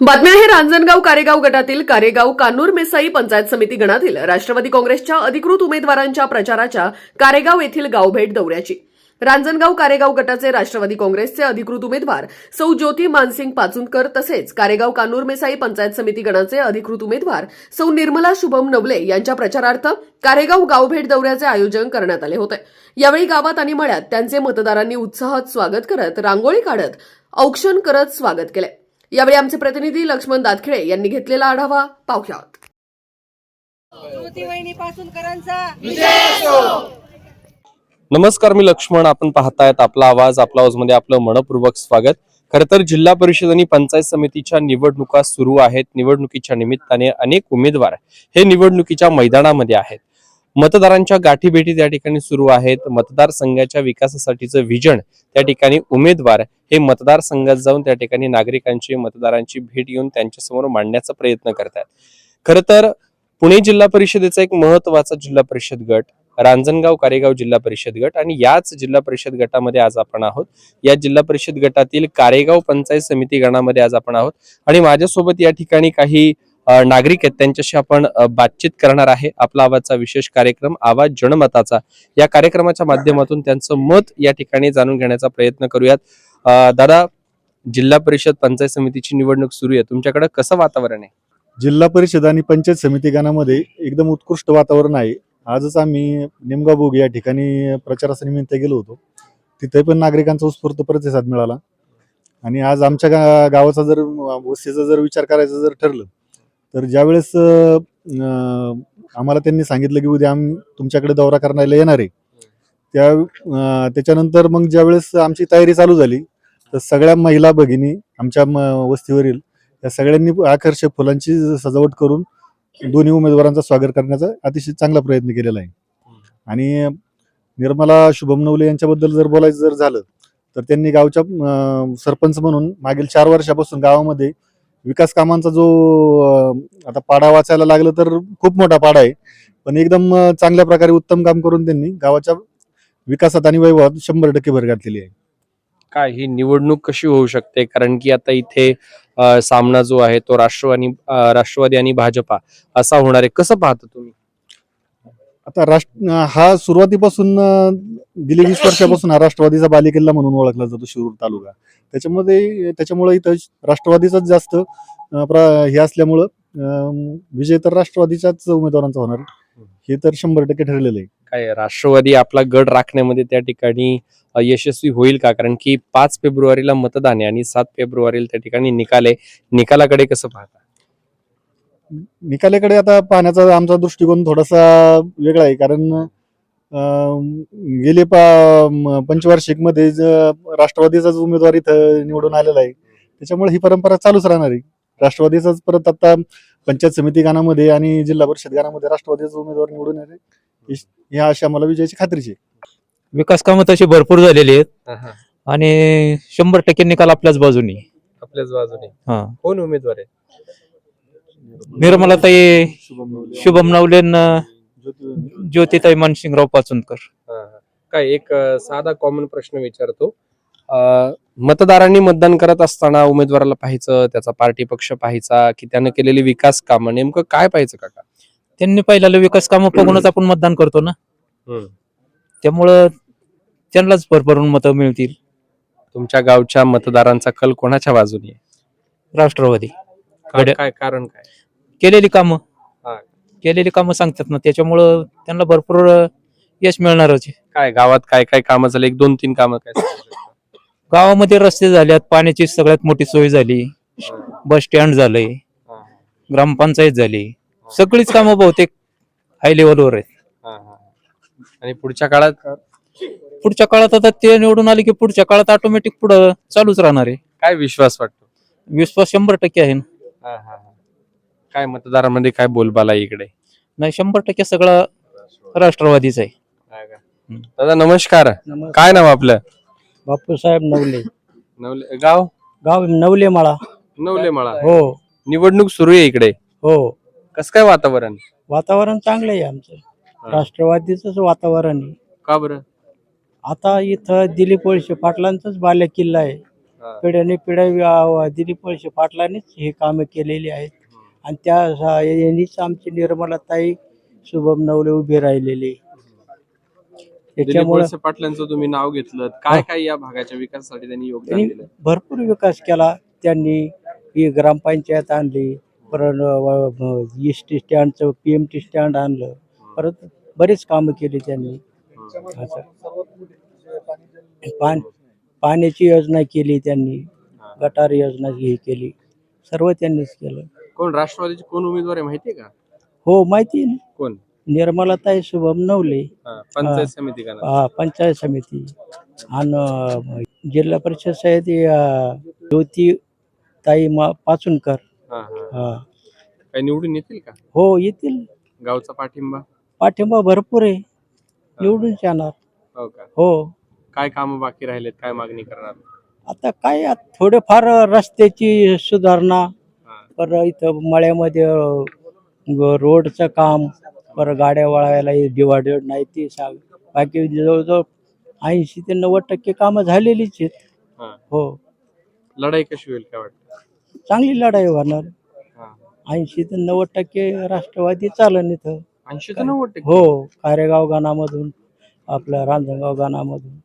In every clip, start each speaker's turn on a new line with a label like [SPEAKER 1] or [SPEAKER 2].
[SPEAKER 1] बातम्या आहे रांजणगाव कारेगाव गटातील कारेगाव कानूर मेसाई पंचायत समिती गणातील. राष्ट्रवादी काँग्रेसच्या अधिकृत उमेदवारांच्या प्रचाराच्या कारेगाव येथील गावभेट दौऱ्याची. रांजणगाव कारेगाव गटाचे राष्ट्रवादी काँग्रेसचे अधिकृत उमेदवार सौ ज्योती मानसिंग पाचुनकर तसेच कारेगाव कानूर मेसाई पंचायत समिती गणाचे अधिकृत उमेदवार सौ निर्मला शुभम नवले यांच्या प्रचारार्थ कारेगाव गावभेट दौऱ्याचे आयोजन करण्यात आले होते. यावेळी गावात आणि मळ्यात त्यांचे मतदारांनी उत्साहात स्वागत करत रांगोळी काढत औक्षण करत स्वागत केले. यावेळी आमचे प्रतिनिधी लक्ष्मण दातखिळे यांनी घेतलेला आढावा पाहुयात
[SPEAKER 2] नमस्कार मी लक्ष्मण आपण पाहतायत आपला आवाज आपला आवाजमध्ये आपलं मनपूर्वक स्वागत. खर तर जिल्हा परिषद आणि पंचायत समितीच्या निवडणुका सुरू आहेत. निवडणुकीच्या निमित्ताने अनेक उमेदवार हे निवडणुकीच्या मैदानामध्ये आहेत. मतदारांच्या गाठीभेटी त्या ठिकाणी सुरू आहेत. मतदारसंघाच्या विकासासाठीचं विजन त्या ठिकाणी उमेदवार हे मतदारसंघात जाऊन त्या ठिकाणी नागरिकांची मतदारांची भेट घेऊन त्यांच्यासमोर मांडण्याचा प्रयत्न करतात. खर तर पुणे जिल्हा परिषदेचा एक महत्त्वाचा जिल्हा परिषद गट रांजणगाव कारेगाव जिल्हा परिषद गट आणि याच जिल्हा परिषद गटामध्ये आज आपण आहोत. या जिल्हा परिषद गटातील कारेगाव पंचायत समिती गणामध्ये आज आपण आहोत. आणि माझ्यासोबत या ठिकाणी काही नागरिक आहेत त्यांच्याशी आपण बातचीत करणार आहे. आपला आवाजचा विशेष कार्यक्रम आवाज जनमताचा. या कार्यक्रमाच्या माध्यमातून त्यांचं मत या ठिकाणी जाणून घेण्याचा प्रयत्न करूयात. दादा जिल्हा परिषद पंचायत समितीची निवडणूक सुरू आहे. तुमच्याकडे कसं वातावरण आहे?
[SPEAKER 3] जिल्हा परिषद आणि पंचायत समिती गणामध्ये एकदम उत्कृष्ट वातावरण आहे. आजच आम्ही निमगाव बोग या ठिकाणी प्रचारानिमित्त गेलो होतो. तिथे पण नागरिकांचा उत्स्फूर्त प्रतिसाद मिळाला. आणि आज आमच्या गावाचा जर वस्तीचा जर विचार करायचा जर ठरलं तर ज्यावेळेस आम्हाला त्यांनी सांगितलं की उद्या आम्ही तुमच्याकडे दौरा करण्याला येणार आहे. त्या त्याच्यानंतर मग ज्यावेळेस आमची तयारी चालू झाली तर सगळ्या महिला भगिनी आमच्या म- वस्तीवरील या सगळ्यांनी आकर्षक फुलांची सजावट करून दोन्ही उमेदवारांचा स्वागत करण्याचा अतिशय चांगला प्रयत्न केलेला आहे. आणि निर्मला शुभम नवले यांच्याबद्दल जर बोलायचं जर झालं तर त्यांनी गावच्या सरपंच म्हणून मागील चार वर्षापासून गावामध्ये विकास कामांचा जो आता पाडा वाचायला लागलं तर खूप मोठा पाडा आहे. पण एकदम चांगल्या प्रकारे उत्तम काम करून त्यांनी गावाच्या विकासात आणि वैभवात शंभर टक्के भर घातलेली आहे.
[SPEAKER 2] काय ही निवडणूक कशी होऊ शकते? कारण की आता इथे सामना जो आहे तो राष्ट्रवादी राष्ट्रवादी आणि भाजपा असा होणार आहे. कसं पाहता तुम्ही?
[SPEAKER 3] आता राष्ट्र हा सुरुवातीपासून गेली वीस वर्षापासून हा राष्ट्रवादीचा बालेकिल्ला म्हणून ओळखला जातो शिरूर तालुका. त्याच्यामध्ये त्याच्यामुळे इथं राष्ट्रवादीचाच जास्त हे असल्यामुळं अं, विजय तर राष्ट्रवादीच्याच उमेदवारांचा होणार. हे तर शंभर टक्के ठरलेलं आहे.
[SPEAKER 2] काय राष्ट्रवादी आपला गड राखण्यामध्ये त्या ठिकाणी यशस्वी होईल का? कारण की पाच फेब्रुवारीला मतदान आहे आणि सात फेब्रुवारीला त्या ठिकाणी निकाल आहे. निकालाकडे कसं पाहता?
[SPEAKER 3] निकालाकडे आता पाहण्याचा आमचा दृष्टिकोन थोडासा वेगळा आहे. कारण गेले पा पंचवार्षिकमध्ये ज- राष्ट्रवादीचाच उमेदवार इथं निवडून आलेला आहे. त्याच्यामुळे ही परंपरा चालूच राहणार आहे. राष्ट्रवादीचाच परत आता पंचायत समिती गानामध्ये आणि जिल्हा परिषद गानामध्ये राष्ट्रवादीचा उमेदवार निवडून येणार आहे. ही- ह्या अशी आम्हाला विजयाची खात्रीची आहे.
[SPEAKER 4] विकास कामं तशी भरपूर झालेली आहेत. आणि शंभर टक्के निकाल आपल्याच बाजूनी.
[SPEAKER 2] आपल्याच बाजूने.
[SPEAKER 4] हा.
[SPEAKER 2] कोण उमेदवार आहे?
[SPEAKER 4] निर्मलाताई शुभम नवलेन
[SPEAKER 3] ज्योती-
[SPEAKER 4] ज्योतिताई मानसिंगराव पाचुनकर.
[SPEAKER 2] हा. काय एक साधा कॉमन प्रश्न विचारतो. मतदारांनी मतदान करत असताना उमेदवाराला पाहायचं त्याचा पार्टी पक्ष पाहायचा की त्यानं केलेली विकास कामं नेमकं काय पाहायचं काका?
[SPEAKER 4] त्यांनी पहिल्याला विकास कामं बघूनच आपण मतदान करतो ना. त्यामुळं त्यांनाच भरभरून मतं मिळतील.
[SPEAKER 2] तुमच्या गावच्या मतदारांचा कल कोणाच्या बाजूने
[SPEAKER 4] राष्ट्रवादी.
[SPEAKER 2] काय कारण काय?
[SPEAKER 4] केलेली कामं.
[SPEAKER 2] हा.
[SPEAKER 4] केलेली कामं सांगतात ना त्याच्यामुळं त्यांना भरपूर यश मिळणारच आहे.
[SPEAKER 2] काय गावात काय काय कामं झाले? एक दोन तीन कामं काय सांगू शकता?
[SPEAKER 4] गावामध्ये रस्ते झाल्यात पाण्याची सगळ्यात मोठी सोय झाली. बस स्टँड झालंय.
[SPEAKER 2] हा,
[SPEAKER 4] ग्रामपंचायत झाली. सगळीच कामं बहुतेक हाय लेवलवर आहेत.
[SPEAKER 2] हा, हा. आणि पुढच्या काळात?
[SPEAKER 4] पुढच्या काळात आता ते निवडून आले की पुढच्या काळात ऑटोमॅटिक पुढं चालूच राहणार आहे.
[SPEAKER 2] काय विश्वास वाटतो?
[SPEAKER 4] विश्वास शंभर टक्के आहे ना.
[SPEAKER 2] हा, हा, हा. काय मतदारामध्ये काय बोलबाला आहे इकडे?
[SPEAKER 4] नाही शंभर टक्के सगळा राष्ट्रवादीच आहे.
[SPEAKER 2] दादा नमस्कार. काय नाव आपलं?
[SPEAKER 5] बापूसाहेब नवले.
[SPEAKER 2] नवले गाव?
[SPEAKER 5] गाव नवले माळा
[SPEAKER 2] नवले मळा
[SPEAKER 5] हो.
[SPEAKER 2] निवडणूक सुरू आहे इकडे?
[SPEAKER 5] हो.
[SPEAKER 2] कसं काय वातावरण?
[SPEAKER 5] वातावरण चांगलं आहे आमचं. राष्ट्रवादीच वातावरण आहे.
[SPEAKER 2] का बरं?
[SPEAKER 5] आता इथं दिलीप वळसे पाटलांचाच बाल्या किल्ला आहे. पिढ्याने पिढ्या दिलीप वळसे पाटलांनीच हे कामं केलेली आहेत. आणि त्या यांनीच आमची निर्मलाताई शुभम नवले उभे राहिलेले. त्याच्यामुळे
[SPEAKER 2] पाटलांचं तुम्ही नाव घेतलं. काय काय या भागाच्या विकासासाठी त्यांनी योगदान दिलं?
[SPEAKER 5] भरपूर विकास केला. त्यांनी ही ग्रामपंचायत आणली. परत एस टी स्टँडचं पी एम टी स्टँड आणलं. परत बरेच कामं केली त्यांनी. असं. पाण्याची योजना केली त्यांनी. गटार योजना ही केली. सर्व त्यांनीच केलं.
[SPEAKER 2] कोण राष्ट्रवादीचे कोण उमेदवार आहे माहितीये का?
[SPEAKER 5] हो माहिती आहे ना.
[SPEAKER 2] कोण?
[SPEAKER 5] निर्मलाताई शुभम नवले.
[SPEAKER 2] हा, पंचायत समिती का?
[SPEAKER 5] हा, पंचायत समिती. आणि जिल्हा परिषद समिती ज्योती ताई मा पाचुनकर
[SPEAKER 2] हा हा.
[SPEAKER 5] हा.
[SPEAKER 2] काय निवडून येतील का?
[SPEAKER 5] हो येतील.
[SPEAKER 2] गावचा पाठिंबा?
[SPEAKER 5] पाठिंबा भरपूर आहे. निवडून येणार.
[SPEAKER 2] हो का?
[SPEAKER 5] हो.
[SPEAKER 2] काय काम बाकी राहिलेत? काय मागणी करणार?
[SPEAKER 5] आता काय आता थोडेफार रस्त्याची सुधारणा परत इथं मळ्यामध्ये रोडचं काम परत गाड्या वळायला डिवायडेड नाही ते सांग. बाकी जवळजवळ ऐंशी ते नव्वद टक्के कामं झालेलीच आहेत.
[SPEAKER 2] हा.
[SPEAKER 5] हो.
[SPEAKER 2] लढाई कशी होईल काय वाटतं?
[SPEAKER 5] चांगली लढाई होणार.
[SPEAKER 2] हा.
[SPEAKER 5] ऐंशी ते नव्वद टक्के राष्ट्रवादी चालन इथं.
[SPEAKER 2] ऐंशी ते नव्वद टक्के?
[SPEAKER 5] हो. कारेगाव गाणामधून आपल्या रांजणगाव गाणामधून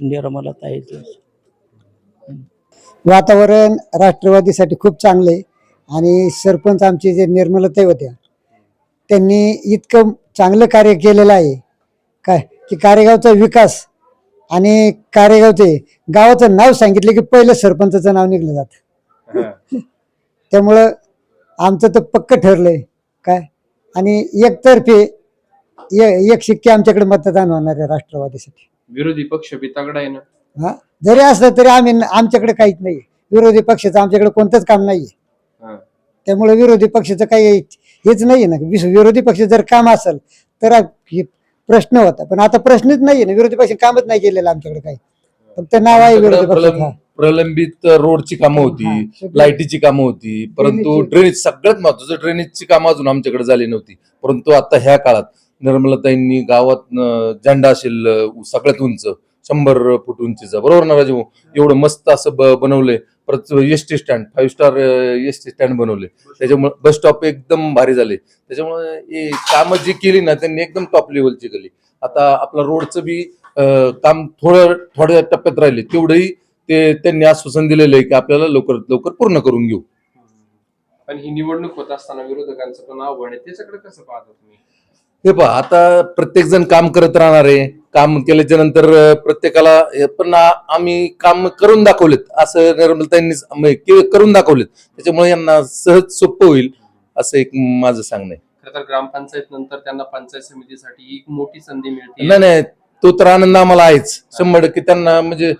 [SPEAKER 5] निर्मला ताईचं
[SPEAKER 6] वातावरण राष्ट्रवादीसाठी खूप चांगले आणि सरपंच आमचे जे निर्मलताई होत्या त्यांनी इतकं चांगलं कार्य केलेलं आहे. काय की कारेगावचा विकास आणि कारेगावचे गावाचं नाव सांगितलं की पहिलं सरपंचाचं नाव निघलं जातं. त्यामुळं आमचं तर पक्क ठरलंय. काय? आणि एकतर्फे एक शिक्के आमच्याकडे मतदान होणार आहे राष्ट्रवादीसाठी.
[SPEAKER 2] विरोधी पक्ष बी तगडा आहे ना?
[SPEAKER 6] हा? जरी असलं तरी आम्ही आमच्याकडे काहीच नाही विरोधी पक्षाचं आमच्याकडे कोणतंच काम नाहीये. त्यामुळे विरोधी पक्षाचं काही हेच नाहीये ना. विरोधी पक्ष जर काम असेल तर प्रश्न होता. पण आता प्रश्नच नाहीये ना. विरोधी पक्ष कामच नाही केलेलं आमच्याकडे काही. फक्त नाव आहे विरोधी
[SPEAKER 7] प्रलंब- प्रलंबित रोडची कामं होती लाईटीची कामं होती परंतु ड्रेनेज सगळ्यात महत्वाचं ड्रेनेजची कामं अजून आमच्याकडे झाली नव्हती. परंतु आता ह्या काळात निर्मलताईंनी गावात झेंडा असेल सगळ्यात उंच शंभर फूट उंचीचा. बरोबर ना राजू? एवढं मस्त असं बनवलंय. S T stand five star S T stand बनवले. त्याच्यामुळे बस स्टॉप एकदम भारी झाले. त्याच्यामुळे हे कामं जी केली ना त्यांनी एकदम टॉप लेवलची केली. आता आपलं रोडचं बी काम थोडं थोड्या टप्प्यात राहिले. तेवढंही ते त्यांनी आश्वासन दिलेलं आहे की आपल्याला लवकर लवकर पूर्ण करून घेऊ.
[SPEAKER 2] पण ही निवडणूक होत असताना विरोधकांचं पण नाव आहे. त्याच्याकडे कसं पाहता तुम्ही?
[SPEAKER 7] हे पहा आता प्रत्येक जण काम करत राहणार आहे. काम केल्याच्यानंतर प्रत्येकाला पण आम्ही काम करून दाखवलेत असं निर्मलताईंनी म्हणजे के- करून दाखवलेत. त्याच्यामुळे यांना सहज सोपं होईल असं एक माझं सांगणं आहे.
[SPEAKER 2] खरं तर ग्रामपंचायत नंतर त्यांना पंचायत समितीसाठी एक मोठी संधी मिळते.
[SPEAKER 7] नाही नाही तो तर आनंद आम्हाला आहेच. शंभर टक्के त्यांना म्हणजे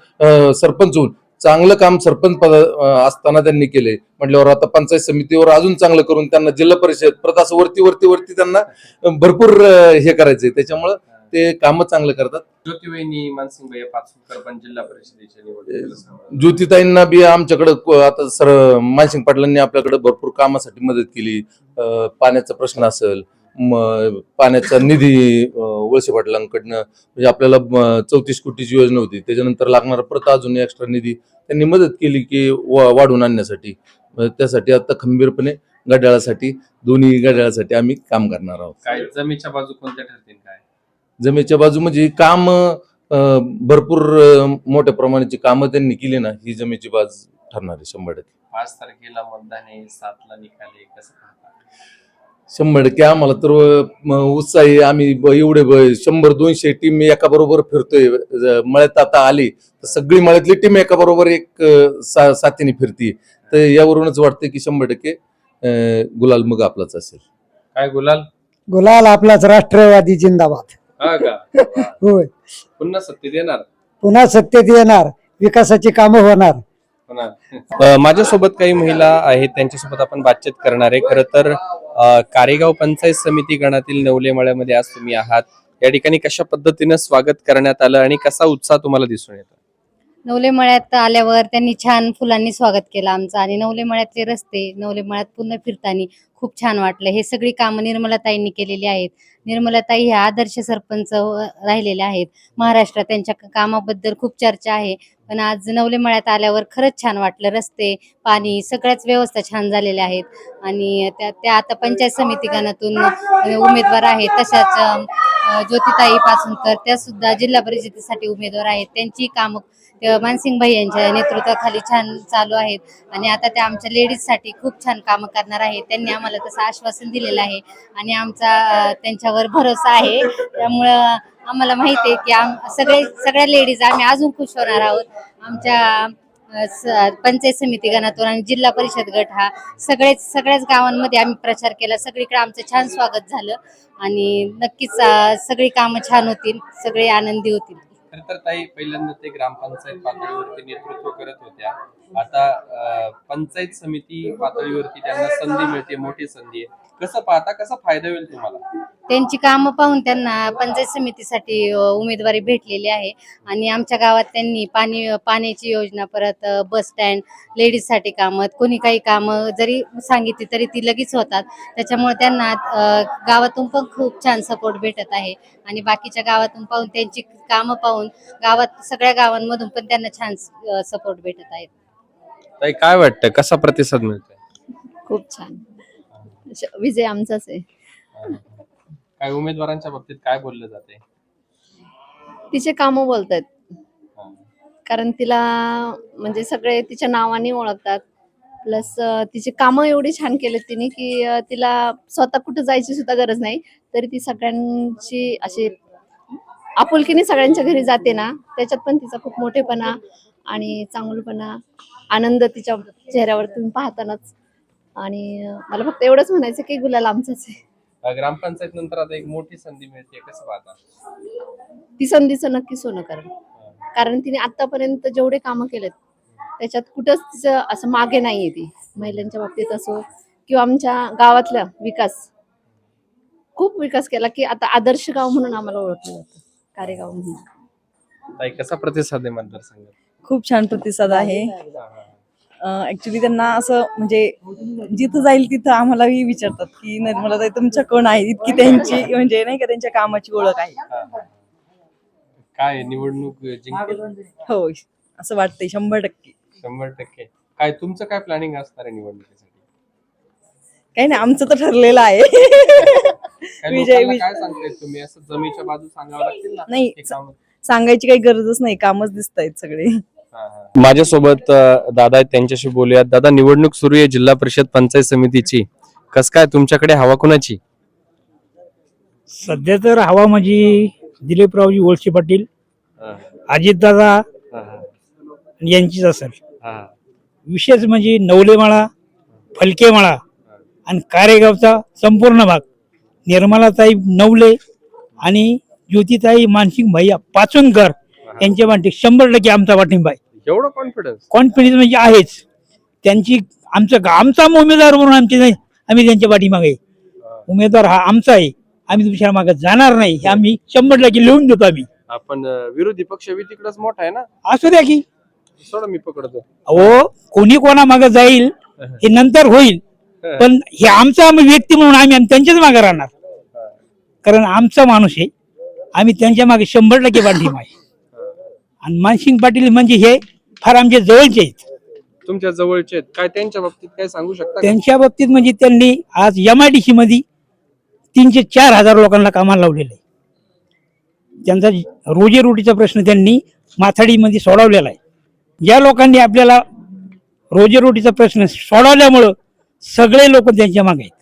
[SPEAKER 7] सरपंच होऊन चांगलं काम सरपंच पद असताना त्यांनी केले म्हटल्यावर आता पंचायत समितीवर अजून चांगलं करून त्यांना जिल्हा परिषद परत असं वरती वरती वरती त्यांना भरपूर हे करायचंय. त्याच्यामुळं ते कामं चांगलं करतात.
[SPEAKER 2] ज्योतिबाईंनी मानसिंग भैया पाचूरकर पण जिल्हा परिषदेच्या निवडणुकीला.
[SPEAKER 7] ज्योतिताईंना बी आमच्याकडं आता सर मानसिंग पाटलांनी आपल्याकडे भरपूर कामासाठी मदत केली. अं, पाण्याचा प्रश्न असेल म- पाण्याचा निधी अं, वळसे पाटलांकडनं म्हणजे आपल्याला चौतीस कोटीची योजना होती. त्याच्यानंतर लागणारा परत अजून एक्स्ट्रा निधी त्यांनी मदत केली की वा- वाढवून आणण्यासाठी. अं, त्यासाठी आता खंबीरपणे गड्याळासाठी दोन्ही गड्याळासाठी आम्ही काम करणार आहोत.
[SPEAKER 2] काय जमीच्या बाजू कोणत्या ठरतील काय?
[SPEAKER 7] जमेच्या बाजू म्हणजे काम भरपूर मोठ्या प्रमाणाची कामं त्यांनी केली ना ही जमेची बाज ठरणार आहे शंभर टक्के.
[SPEAKER 2] पाच तारखेला मतदान आहे सातला निकाल आहे कसं पाहता?
[SPEAKER 7] शंभर टक्के आम्हाला तर उत्साह आम्ही एवढे ब- शंभर दोनशे टीम एका बरोबर फिरतोय. मळ्यात आता आली तर सगळी मळ्यातली टीम एका बरोबर एक सा- साथीने फिरती. तर यावरूनच वाटतं की शंभर टक्के गुलाल मग आपलाच असेल.
[SPEAKER 2] काय गुलाल?
[SPEAKER 6] गुलाल आपलाच राष्ट्रवादी जिंदाबाद.
[SPEAKER 2] हा का?
[SPEAKER 6] होय.
[SPEAKER 2] पुन्हा सत्तेत येणार?
[SPEAKER 6] पुन्हा सत्तेत येणार. विकासाची कामं होणार.
[SPEAKER 2] माझ्यासोबत काही महिला आहेत त्यांच्यासोबत आपण बातचीत करणार आहे. खरं तर कारेगाव पंचायत समिती गणातील नवलेमाळ्यामध्ये आज तुम्ही आहात. या ठिकाणी कशा पद्धतीनं स्वागत करण्यात आलं आणि कसा उत्साह तुम्हाला दिसून येतो?
[SPEAKER 8] नवले मळ्यात आल्यावर त्यांनी छान फुलांनी स्वागत केलं आमचं. आणि नवले मळ्यातले रस्ते नवले मळ्यात पूर्ण फिरताना खूप छान वाटलं. हे सगळी कामं निर्मलाताईंनी केलेली आहेत. निर्मलाताई ह्या आदर्श सरपंच राहिलेल्या आहेत. महाराष्ट्रात त्यांच्या कामाबद्दल खूप चर्चा आहे. पण आज नवले मळ्यात आल्यावर खरंच छान वाटलं. रस्ते पाणी सगळ्याच व्यवस्था छान झालेल्या आहेत. आणि त्या त्या आता पंचायत समिती गणातून उमेदवार आहेत तशाच अं, ज्योतिताई पासूनकर त्या सुद्धा जिल्हा परिषदेसाठी उमेदवार आहेत. त्यांची कामं मानसिंग भाई यांच्या नेतृत्वाखाली छान चालू आहेत. आणि आता त्या आमच्या लेडीजसाठी खूप छान कामं करणार आहेत. त्यांनी आम्हाला तसं आश्वासन दिलेलं आहे. आणि आमचा त्यांच्यावर भरोसा आहे. त्यामुळं आम्हाला माहिती आहे की आम सगळे सगळ्या लेडीज आम्ही अजून खुश होणार आहोत. आमच्या पंचायत समिती गणातून आणि जिल्हा परिषद गट हा सगळेच सगळ्याच गावांमध्ये आम्ही प्रचार केला. सगळीकडे आमचं छान स्वागत झालं आणि नक्कीच सगळी कामं छान होतील सगळे आनंदी होतील.
[SPEAKER 2] खर तर ताई पहिल्यांदा ते ग्रामपंचायत पातळीवरती नेतृत्व करत होत्या. आता पंचायत समिती पातळीवरती त्यांना संधी मिळते मोठी संधी आहे. कसं पाहता कसा फायदा होईल तुम्हाला?
[SPEAKER 8] त्यांची कामं पाहून त्यांना पंचायत समितीसाठी अ, उमेदवारी भेटलेली आहे. आणि आमच्या गावात त्यांनी पाणी पाण्याची योजना परत अ, बस स्टँड लेडीजसाठी कामं कोणी काही कामं जरी सांगितली तरी ती लगेच होतात. त्याच्यामुळे त्यांना अ, गावातून पण खूप छान सपोर्ट भेटत आहे. आणि बाकीच्या गावातून पाहून त्यांची कामं पाहून गावात सगळ्या गावांमधून पण त्यांना छान सपोर्ट भेटत आहेत.
[SPEAKER 2] ताई काय वाटतं? कसा प्रतिसाद मिळतोय?
[SPEAKER 9] खूप छान. विजय आमचाच आहे.
[SPEAKER 2] काय उमेदवारांच्या बाबतीत काय बोललं जाते
[SPEAKER 9] तिचे कामं बोलतायत. कारण तिला म्हणजे सगळे तिच्या नावाने ओळखतात. प्लस तिची कामं एवढी छान केलेत तिने की तिला स्वतः कुठं जायची सुद्धा गरज नाही. तरी ती सगळ्यांची अशी आपुलकीने सगळ्यांच्या घरी जाते ना त्याच्यात पण तिचा खूप मोठेपणा आणि चांगलपणा आनंद तिच्या चेहऱ्यावर तुम्ही पाहतानाच आणि मला फक्त एवढंच म्हणायचं की गुलाल आमचाच आहे.
[SPEAKER 2] ग्रामपंचायत नंतर आता एक मोठी संधी मिळते कसं पाहता?
[SPEAKER 9] ती संधीचं नक्की सोनं करेल कारण तिने आतापर्यंत जेवढे कामं केलेत त्याच्यात कुठंच तिचं असं मागे नाहीये ती. महिलांच्या बाबतीत असो किंवा आमच्या गावातला विकास खूप विकास केला की आता आदर्श गाव म्हणून आम्हाला ओळखलं जातं कारेगाव म्हणून.
[SPEAKER 2] ताई कसा प्रतिसाद आहे मतदारसंघात?
[SPEAKER 10] खूप छान प्रतिसाद आहे. ऍक्च्युली त्यांना असं म्हणजे जिथं जाईल तिथं आम्हालाही विचारतात की निर्मलाताई तुमच्या कोण आहे? इतकी त्यांची म्हणजे नाही का त्यांच्या कामाची ओळख आहे.
[SPEAKER 2] काय निवडणूक जिंकेल?
[SPEAKER 10] हो असं वाटतंय शंभर टक्के.
[SPEAKER 2] शंभर टक्के. काय तुमचं काय प्लॅनिंग असणार आहे निवडणुकीसाठी?
[SPEAKER 10] काही नाही आमचं तर ठरलेलं आहे.
[SPEAKER 2] काय
[SPEAKER 10] विजय-
[SPEAKER 2] लोकांना
[SPEAKER 10] विजय-
[SPEAKER 2] काय सांगताय तुम्ही? असं जमीच्या बाजू सांगावं लागतील ना?
[SPEAKER 10] नाही
[SPEAKER 2] हे काम-
[SPEAKER 10] सांगायची काही गरजच नाही कामच दिसत आहेत सगळे.
[SPEAKER 2] माझ्यासोबत दादा आहेत त्यांच्याशी बोलूयात. दादा निवडणूक सुरू आहे जिल्हा परिषद पंचायत समितीची. कस काय तुमच्याकडे हवा कुणाची?
[SPEAKER 11] सध्या तर हवा म्हणजे दिलीपरावजी वळसे पाटील अजितदादा यांचीच असेल. विशेष म्हणजे नवलेमाळा फलकेमाळा आणि कारेगावचा संपूर्ण भाग. निर्मलाताई नवले आणि ज्योतिताई मानसिंग भैया पाचूनकर यांच्या पाठी शंभर टक्के आमचा पाठिंबा आहे.
[SPEAKER 2] एवढं कॉन्फिडन्स
[SPEAKER 11] कॉन्फिडन्स म्हणजे आहेच. त्यांची आमचं आमचा उमेदवार म्हणून आमचे नाही आम्ही त्यांच्या पाठीमागे. उमेदवार हा आमचा आहे. आम्ही तुमच्या मागे जाणार नाही. हे आम्ही शंभर टक्के लिहून देतो आम्ही.
[SPEAKER 2] आपण विरोधी पक्ष बी तिकडच मोठा आहे ना?
[SPEAKER 11] असू द्या की.
[SPEAKER 2] सोडा मी पकडतो.
[SPEAKER 11] अहो कोणी कोणा मागे जाईल हे नंतर होईल. पण हे आमचा आम्ही व्यक्ती म्हणून आम्ही आम्ही त्यांच्याच मागे राहणार. कारण आमचा माणूस आहे. आम्ही त्यांच्या मागे शंभर टक्के पाठिंबा आहे. आणि मानसिंग पाटील म्हणजे हे फार आमच्या जवळचे आहेत.
[SPEAKER 2] तुमच्या जवळचे आहेत. काय त्यांच्या बाबतीत काय सांगू शकता का?
[SPEAKER 11] त्यांच्या बाबतीत म्हणजे त्यांनी आज एम आय डी सी मध्ये तीनशे चार हजार लोकांना कामाला लावलेलं आहे. त्यांचा रोजीरोटीचा प्रश्न त्यांनी माथाडीमध्ये सोडवलेला आहे. ज्या लोकांनी आपल्याला रोजीरोटीचा प्रश्न सोडवल्यामुळं सगळे लोक त्यांच्या मागे आहेत.